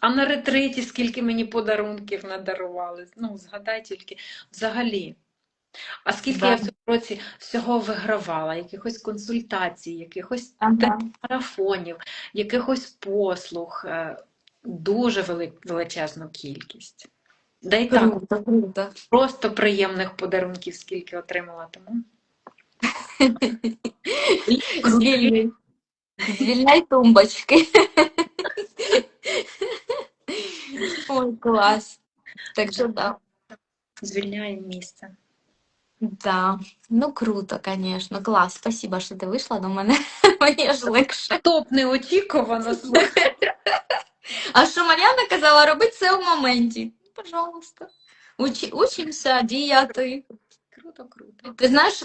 А на ретриті скільки мені подарунків надарували. Ну, згадай тільки взагалі. А скільки Да. я в цьому році всього вигравала, якихось консультацій, якихось Ага. марафонів, якихось послуг. е, Дуже вели- величезну кількість. Да й так, Круто, круто. просто приємних подарунків, скільки отримала тому. Звільняй тумбочки. Ой, клас. Так що да. Звільняє місце. Да. Ну круто, звісно. Клас. Спасибо, що ти вийшла до мене. Мені аж легше. Топ неочікувано, слухай. А що Мар'яна казала, робити це в моменті. Пожалуйста. Учи, учимося діяти. Круто, круто. Ти знаєш,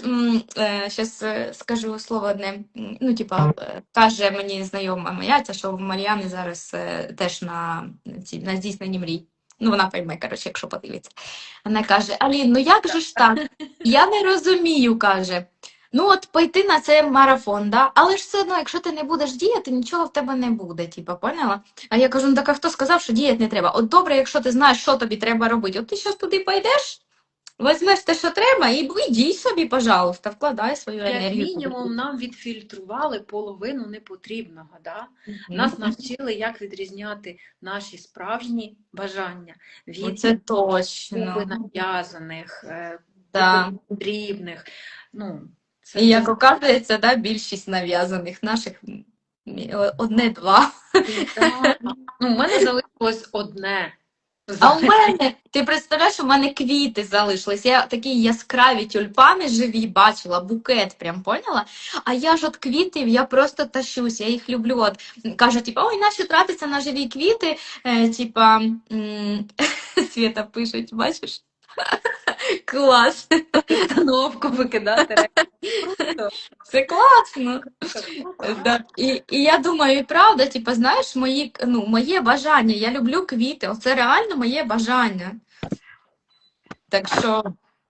зараз скажу слово одне. Ну, типа, е, каже мені знайома моя, ця, що в Мар'яни зараз е, теж на, на здійсненні мрій. Ну, вона пойме, коротше, якщо подивиться. Вона каже: Алін, ну як же ж так? Я не розумію, каже. Ну, от пойти на цей марафон, да? але ж все одно, якщо ти не будеш діяти, нічого в тебе не буде, типа, поняла? А я кажу, ну так а хто сказав, що діяти не треба? От добре, якщо ти знаєш, що тобі треба робити. От ти зараз туди пойдеш, Візьмеш те, що треба, і дій собі, пожалуйста, вкладай свою Як енергію. мінімум нам відфільтрували половину непотрібного. Да? Мгм. Нас навчили, як відрізняти наші справжні бажання від Це точно. нав'язаних, е, Да. потрібних. Ну, це І як оказується, да, більшість нав'язаних наших одне-два. Да. Ну, у мене залишилось одне. А у мене, ти представляєш, у мене квіти залишились. Я такі яскраві тюльпани живі бачила, букет прям поняла. А я ж от квітів, я просто тащусь, я їх люблю. От Кажуть, типа, ой, наші тратиться на живі квіти. Е, типа, м, Свята пишуть, бачиш? Клас, Установку викидати. Це класно. Да. І, і я думаю, і правда, типу, знаєш, мої, ну, моє бажання, я люблю квіти, оце реально моє бажання. Так що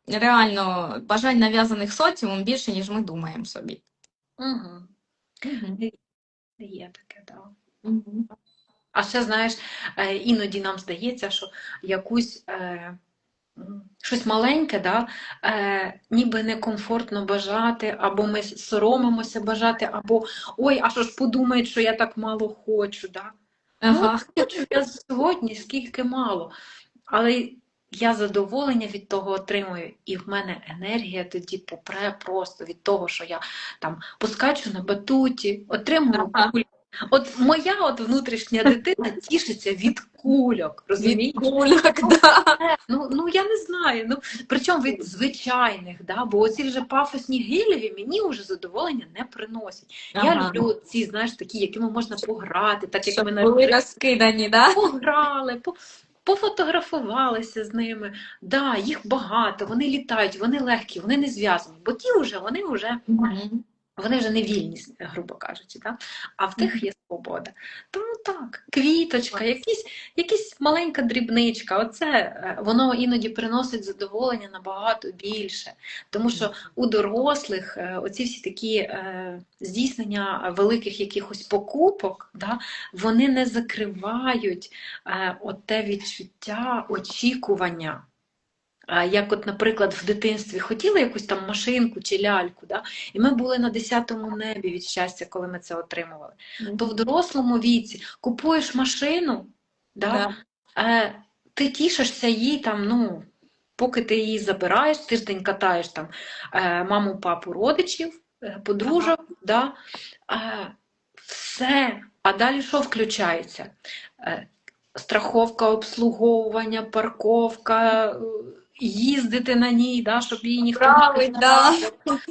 реально бажань нав'язаних соціумом більше, ніж ми думаємо собі. Угу. Мгм. Є таке, так. Мгм. А ще, знаєш, е, іноді нам здається, що якусь е, щось маленьке, да, е, ніби некомфортно бажати, або ми соромимося бажати, або ой, а що ж подумають, що я так мало хочу. Да? Ага. Ну, хочу я сьогодні, скільки мало. Але я задоволення від того отримую, і в мене енергія тоді попре просто від того, що я там поскачу на батуті, отримую Ага. От моя от внутрішня дитина тішиться від кульок, розумієш? Від кульок, да. Ну, ну я не знаю. Ну, причому від звичайних, да? бо оці вже пафосні гелеві мені вже задоволення не приносять. Я люблю ці, знаєш, такі, якими можна пограти, так як Щоб ми були розкидані, да? пограли, по- пофотографувалися з ними. Да, їх багато, вони літають, вони легкі, вони не зв'язані, бо ті вже, вони вже. Вони вже не вільні, грубо кажучи, да? а в тих є свобода. Тому так, квіточка, якісь, якісь маленька дрібничка, оце е, воно іноді приносить задоволення набагато більше. Тому що у дорослих е, оці всі такі е, здійснення великих якихось покупок, да, вони не закривають от те відчуття очікування. Як, от, наприклад, в дитинстві хотіли якусь там машинку чи ляльку, да? і ми були на десятому небі від щастя, коли ми це отримували. То в дорослому віці купуєш машину, да? Да. е, ти тішишся їй там, ну, поки ти її забираєш, тиждень катаєш там е, маму, папу, родичів, е, подружок, да? е, все. А далі що включається? Страховка, обслуговування, парковка, їздити на ній, да, щоб її ніхто не да.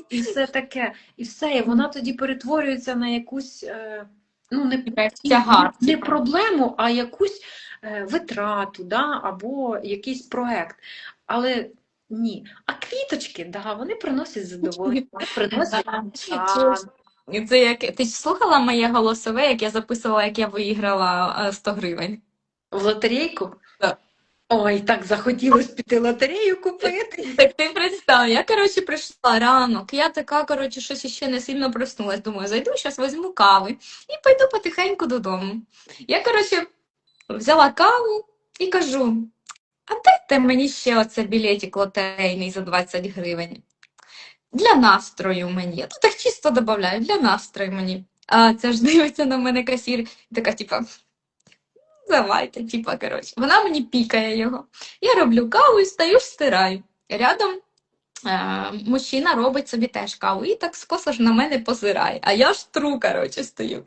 і все таке. І все, і вона тоді перетворюється на якусь. е, Ну, не тягар, не типу. проблему, а якусь е, витрату, да, або якийсь проект. Але ні. А квіточки, да, вони приносять задоволення, приносять Це як ти ж слухала моє голосове, як я записувала, як я виіграла е, 100 гривень. в лотерейку. Так. Ой, так захотілось піти лотерею купити. Так ти представ, я, коротше, прийшла ранок, я така, коротше, щось ще не сильно проснулась. Думаю, зайду, зараз візьму кави і пойду потихеньку додому. Я, коротше, взяла каву і кажу: а дайте мені ще оце білетик лотерейний за 20 гривень. Для настрою мені. Я тут так чисто додаю, для настрою мені. А це ж дивиться на мене касір, така, типа, давайте, типа, коротше. Вона мені пікає його. Я роблю каву і стою, стираю. Рядом е, мужчина робить собі теж каву і так скоса ж на мене позирає. А я ж тру, коротше, стою.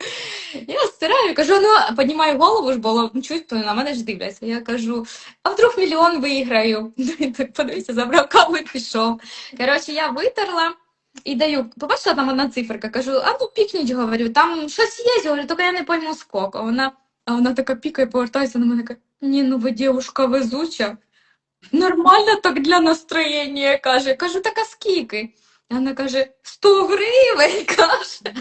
Я стираю, кажу, ну, піднімаю голову ж, бо чуть на мене ж дивляться. Я кажу, а вдруг мільйон виграю? Подивився, забрав каву і пішов. Коротше, я витерла і даю. Побачила там одна циферка, кажу, а ну пікніть, говорю, там щось є, говорю, тільки я не пойму скільки. Вона, а вона така пікає, повертається на мене, каже, ні, ну ви дівушка везуча. Нормально так для настроєння, каже. Кажу, так а скільки? І Вона каже, 100 гривень, каже.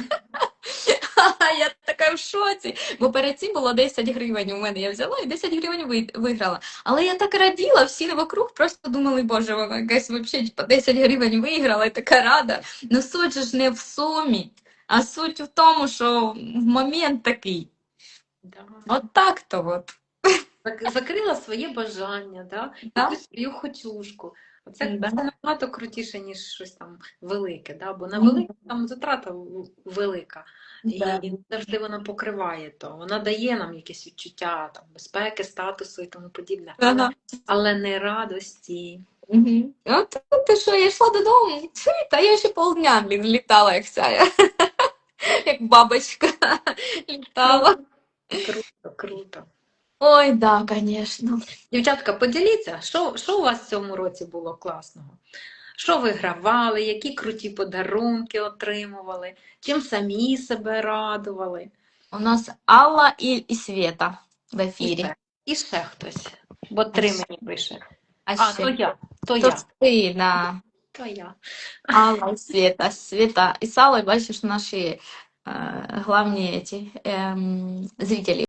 А я така в шоці. Бо перед цим було 10 гривень у мене. Я взяла і 10 гривень виграла. Але я так раділа, всі вокруг просто думали, боже, вона якась взагалі по 10 гривень виграла і така рада. Ну суть же ж не в сумі, а суть в тому, що в момент такий. Да. От так то от. Закрила своє бажання, да? Да. якусь свою хотюшку. Оце Да. це набагато крутіше, ніж щось там велике, да? бо на велике там затрата велика. Да. І завжди вона покриває то. Вона дає нам якесь відчуття там, безпеки, статусу і тому подібне. Ага. але не радості. Угу. От ти що, я йшла додому, та я ще полдня, блін, літала як ця. Як бабочка літала. Круто, круто. Ой, да, звісно. Дівчатка, поділіться, що, що у вас в цьому році було класного? Що вигравали, які круті подарунки отримували, чим самі себе радували? У нас Алла і, і Света в І ефірі. ще, і ще хтось. Бо три мені пише. А А, ще то я, то то я, ти, да. то я. Алла і Света. Света. І Сало, бачиш, наші е, эти эм, зрителі.